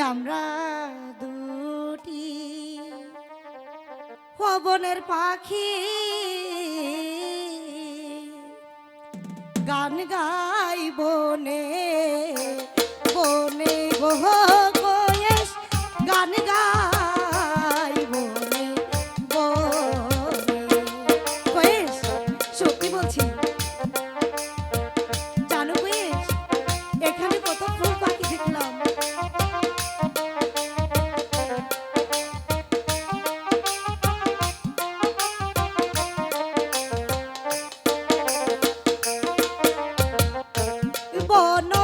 আমরা দুটি। পবনের পাখি। গান গাই বনে বনে গোহ গান গাই bono.